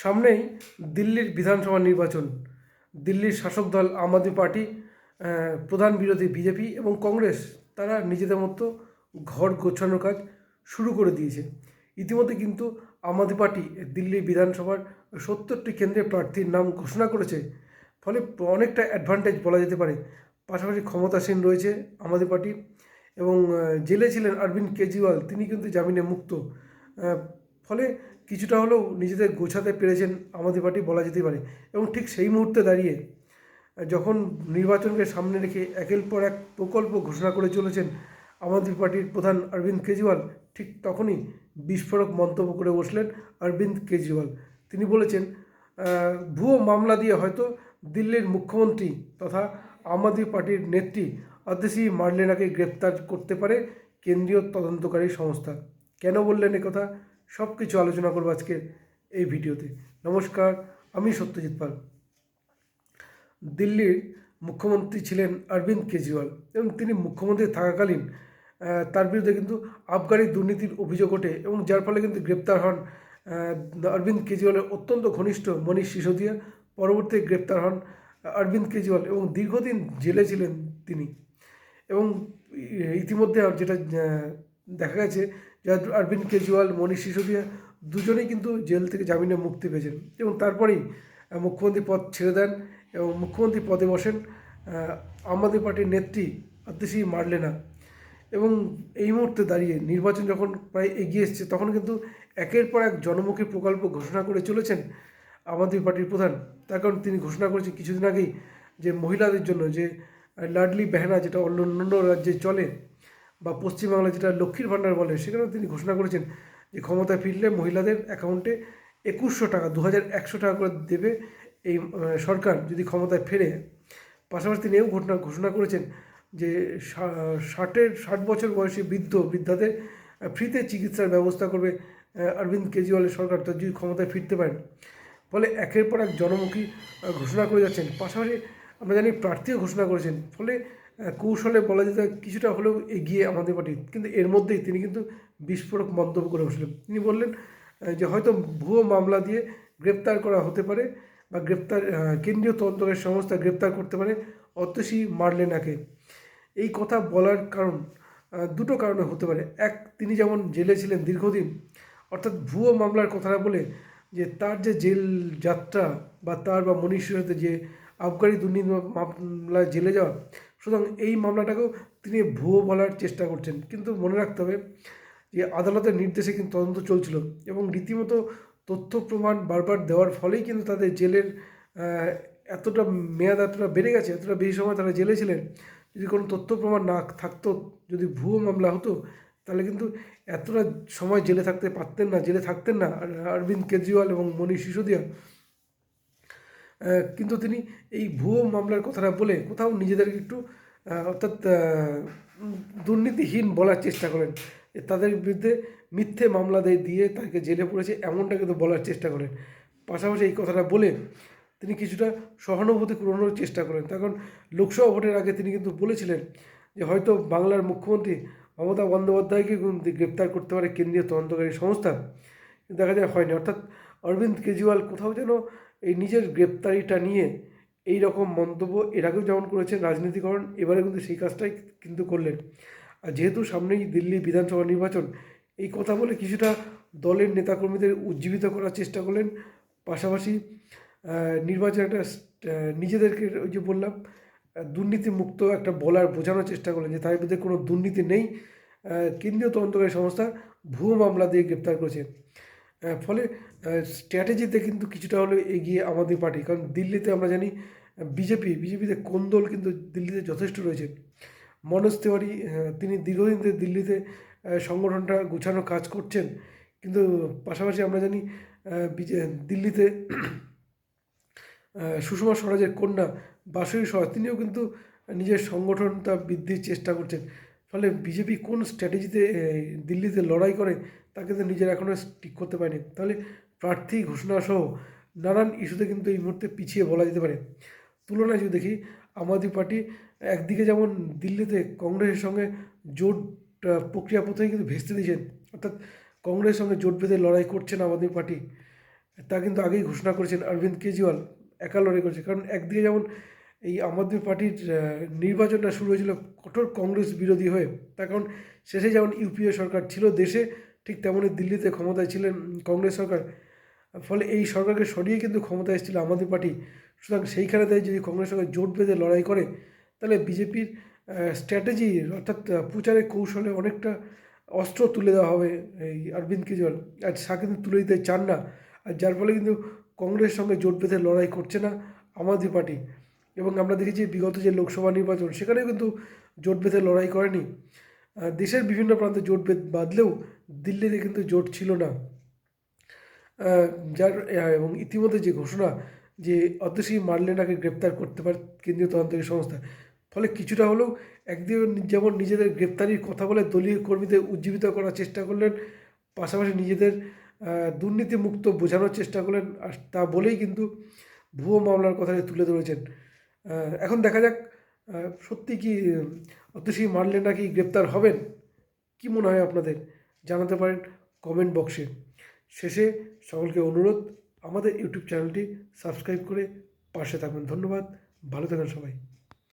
সামনেই দিল্লির বিধানসভা নির্বাচন। দিল্লির শাসক দল আম আদমি পার্টি প্রধান বিরোধী বিজেপি এবং কংগ্রেস, তারা নিজেদের মতো ঘর গোছানোর কাজ শুরু করে দিয়েছে। ইতিমধ্যে কিন্তু আম আদমি পার্টি দিল্লি বিধানসভার সত্তরটি কেন্দ্রের প্রার্থীর নাম ঘোষণা করেছে। ফলে অনেকটা অ্যাডভান্টেজ বলা যেতে পারে। পাশাপাশি ক্ষমতাসীন রয়েছে আম আদমি পার্টি এবং জেলে ছিলেন অরবিন্দ কেজরিওয়াল। তিনি কিন্তু জামিনে মুক্ত। ফলে কিছুটা হলেও নিজেদের গোছাতে পেরেছেন আমাদের পার্টি বলা যেতে পারে। এবং ঠিক সেই মুহূর্তে দাঁড়িয়ে, যখন নির্বাচনকে সামনে রেখে একের পর এক প্রকল্প ঘোষণা করে চলেছেন আমাদের পার্টির প্রধান অরবিন্দ কেজরিওয়াল, ঠিক তখনই বিস্ফোরক মন্তব্য করে বসলেন অরবিন্দ কেজরিওয়াল। তিনি বলেছেন ভুয়ো মামলা দিয়ে হয়তো দিল্লির মুখ্যমন্ত্রী তথা আম আদমি পার্টির নেত্রী অদেশি মার্লেনাকে গ্রেপ্তার করতে পারে কেন্দ্রীয় তদন্তকারী সংস্থা। কেন বললেন কথা? সব কিছু আলোচনা করব আজকে এই ভিডিওতে। নমস্কার, আমি সত্যজিৎ পাল। দিল্লির মুখ্যমন্ত্রী ছিলেন অরবিন্দ কেজরিওয়াল এবং তিনি মুখ্যমন্ত্রী থাকাকালীন তার বিরুদ্ধে কিন্তু আবগারি দুর্নীতির অভিযোগ ওঠে এবং যার ফলে কিন্তু গ্রেপ্তার হন অরবিন্দ কেজরিওয়ালের অত্যন্ত ঘনিষ্ঠ মনীষ সিসোদিয়া। পরবর্তী গ্রেপ্তার হন অরবিন্দ কেজরিওয়াল এবং দীর্ঘদিন জেলে ছিলেন তিনি। এবং ইতিমধ্যে যেটা দেখা গেছে অরবিন্দ কেজরিওয়াল, মনীষ সিসোদিয়া দুজনেই কিন্তু জেল থেকে জামিনে মুক্তি পেয়েছেন। এবং তারপরেই মুখ্যমন্ত্রী পদ ছেড়ে দেন এবং মুখ্যমন্ত্রী পদে বসেন আম আদমি পার্টির নেত্রী আদেশি মারলেনা। এবং এই মুহূর্তে দাঁড়িয়ে নির্বাচন যখন প্রায় এগিয়ে এসছে, তখন কিন্তু একের পর এক জনমুখী প্রকল্প ঘোষণা করে চলেছেন আম আদমি পার্টির প্রধান। তার কারণ তিনি ঘোষণা করেছেন কিছুদিন আগেই যে মহিলাদের জন্য যে লাডলি বেহনা যেটা অন্য অন্য রাজ্যে চলে বা পশ্চিমবাংলায় যেটা লক্ষ্মীর ভাণ্ডার বলে, সেখানেও তিনি ঘোষণা করেছেন যে ক্ষমতায় ফিরলে মহিলাদের অ্যাকাউন্টে একুশশো টাকা দু হাজার একশো টাকা করে দেবে এই সরকার যদি ক্ষমতায় ফেরে। পাশাপাশি তিনি এও ঘটনা ঘোষণা করেছেন যে ষাটের, ষাট বছর বয়সী বৃদ্ধ বৃদ্ধাদের ফ্রিতে চিকিৎসার ব্যবস্থা করবে অরবিন্দ কেজরিওয়ালের সরকার, তো যদি ক্ষমতায় ফিরতে পারেন। ফলে একের পর এক জনমুখী ঘোষণা করে যাচ্ছেন। পাশাপাশি আমরা জানি প্রার্থীও ঘোষণা করেছেন। ফলে কৌশলে বলা যেতে কিছুটা হলেও এগিয়ে আমাদের পার্টি। কিন্তু এর মধ্যেই তিনি কিন্তু বিস্ফোরক মন্তব্য করে বসলেন। তিনি বললেন যে হয়তো ভুয়ো মামলা দিয়ে গ্রেপ্তার করা হতে পারে বা গ্রেপ্তার কেন্দ্রীয় তদন্তকারী সংস্থা গ্রেপ্তার করতে পারে, অতসী মারলেনাকে। এই কথা বলার কারণ দুটো কারণে হতে পারে। এক, তিনি যেমন জেলে ছিলেন দীর্ঘদিন, অর্থাৎ ভুয়ো মামলার কথাটা বলে যে তার যে জেল যাত্রা বা তার বা মনীষের সাথে যে আবগারি দুর্নীতি মামলায় জেলে যাওয়া সুতরাং এই মামলাটাকেও তিনি ভুয়ো বলার চেষ্টা করছেন। কিন্তু মনে রাখতে হবে যে আদালতের নির্দেশে কিন্তু তদন্ত চলছিল এবং রীতিমতো তথ্য প্রমাণ বারবার দেওয়ার ফলেই কিন্তু তাদের জেলের এতটা মেয়াদ এতটা বেড়ে গেছে, এতটা বেশি সময় তারা জেলে ছিলেন। যদি কোনো তথ্য প্রমাণ না থাকতো, যদি ভুয়ো মামলা হতো, তাহলে কিন্তু এতটা সময় জেলে থাকতে পারতেন না, জেলে থাকতেন না। আর অরবিন্দ কেজরিওয়াল এবং মনীষ সিসোদিয়া কিন্তু তিনি এই ভুয়ো মামলার কথাটা বলে কোথাও নিজেদেরকে একটু অর্থাৎ দুর্নীতিহীন বলার চেষ্টা করেন। তাদের বিরুদ্ধে মিথ্যে মামলা দেয় দিয়ে তাকে জেলে পড়েছে এমনটা কিন্তু বলার চেষ্টা করেন। পাশাপাশি এই কথাটা বলে তিনি কিছুটা সহানুভূতি কুড়ানোর চেষ্টা করেন। তখন লোকসভা ভোটের আগে তিনি কিন্তু বলেছিলেন যে হয়তো বাংলার মুখ্যমন্ত্রী মমতা বন্দ্যোপাধ্যায়কে কিন্তু গ্রেপ্তার করতে পারে কেন্দ্রীয় তদন্তকারী সংস্থা। দেখা যায় হয়নি। অর্থাৎ অরবিন্দ কেজরিওয়াল কোথাও যেন এই নিজের গ্রেপ্তারিটা নিয়ে এই রকম মন্তব্য এর আগেও যেমন করেছেন রাজনীতিকরণ, এবারে কিন্তু সেই কাজটাই কিন্তু করলেন। আর যেহেতু সামনেই দিল্লি বিধানসভা নির্বাচন, এই কথা বলে কিছুটা দলের নেতাকর্মীদের উজ্জীবিত করার চেষ্টা করলেন। পাশাপাশি নির্বাচন একটা নিজেদেরকে ওই যে বললাম দুর্নীতিমুক্ত একটা বলার বোঝানোর চেষ্টা করলেন যে তার মধ্যে কোনো দুর্নীতি নেই। কেন্দ্রীয় তদন্তকারী সংস্থা ভুয়ো মামলা দিয়ে গ্রেপ্তার করেছে। ফলে স্ট্র্যাটেজিতে কিন্তু কিছুটা হলেও এগিয়ে আমাদের পার্টি। কারণ দিল্লিতে আমরা জানি, বিজেপি, বিজেপিতে কোন্দল কিন্তু দিল্লিতে যথেষ্ট রয়েছে। মনোজ তিওয়ারি তিনি দীর্ঘদিন ধরে দিল্লিতে সংগঠনটা গুছানো কাজ করছেন। কিন্তু পাশাপাশি আমরা জানি দিল্লিতে সুষমা স্বরাজের কন্যা বাসুই স্বরাজ তিনিও কিন্তু নিজের সংগঠনটা বৃদ্ধির চেষ্টা করছেন। ফলে বিজেপি কোন স্ট্র্যাটেজিতে দিল্লিতে লড়াই করে, তাকে তো নিজের এখনও ঠিক করতে পারেনি। তাহলে প্রার্থী ঘোষণা সহ নানান ইস্যুতে কিন্তু এই মুহূর্তে পিছিয়ে বলা যেতে পারে। তুলনায় যদি দেখি, আম আদমি পার্টি একদিকে যেমন দিল্লিতে কংগ্রেসের সঙ্গে জোট প্রক্রিয়া প্রথমেই কিন্তু ভেস্তে দিয়েছেন, অর্থাৎ কংগ্রেসের সঙ্গে জোট বেঁধে লড়াই করছেন আম আদমি পার্টি, তা কিন্তু আগেই ঘোষণা করেছেন অরবিন্দ কেজরিওয়াল, একা লড়াই করেছে কারণ একদিকে যেমন এই আম আদমি পার্টির নির্বাচনটা শুরু হয়েছিল কঠোর কংগ্রেস বিরোধী হয়ে। তার কারণ শেষে যেমন ইউপিএ সরকার ছিল দেশে, ঠিক তেমনই দিল্লিতে ক্ষমতায় ছিলেন কংগ্রেস সরকার। ফলে এই সরকারকে সরিয়ে কিন্তু ক্ষমতায় এসেছিল আম আদমি পার্টি। সুতরাং সেইখানে যদি কংগ্রেস সরকার জোট বেঁধে লড়াই করে, তাহলে বিজেপির স্ট্র্যাটেজি অর্থাৎ প্রচারের কৌশলে অনেকটা অস্ত্র তুলে দেওয়া হবে এই অরবিন্দ কেজরিওয়াল। আর সা কিন্তু তুলে দিতে চান না। আর যার ফলে কিন্তু কংগ্রেসের সঙ্গে জোট বেঁধে লড়াই করছে না আম আদমি পার্টি। এবং আমরা দেখেছি বিগত যে লোকসভা নির্বাচন, সেখানেও কিন্তু জোট বেঁধে লড়াই করেনি। দেশের বিভিন্ন প্রান্তে জোট বেঁধ বাঁধলেও দিল্লিতে কিন্তু জোট ছিল না। যার এবং ইতিমধ্যে যে ঘোষণা যে অধ্যক্ষী মার্লেনাকে গ্রেপ্তার করতে পারে কেন্দ্রীয় তদন্তকারী সংস্থা, ফলে কিছুটা হলেও একদিকে যেমন নিজেদের গ্রেপ্তারির কথা বলে দলীয় কর্মীদের উজ্জীবিত করার চেষ্টা করলেন, পাশাপাশি নিজেদের দুর্নীতিমুক্ত বোঝানোর চেষ্টা করলেন, আর তা বলেই কিন্তু ভুয়ো মামলার কথাটি তুলে ধরেছেন। এখন দেখা যাক সত্যি কি অতিশী মারলে নাকি গ্রেপ্তার হবেন? কি মনে হয় আপনাদের? জানাতে পারেন কমেন্ট বক্সে শেষে সকলকে অনুরোধ, আমাদের ইউটিউব চ্যানেলটি সাবস্ক্রাইব করে পাশে থাকবেন। ধন্যবাদ, ভালো থাকেন সবাই।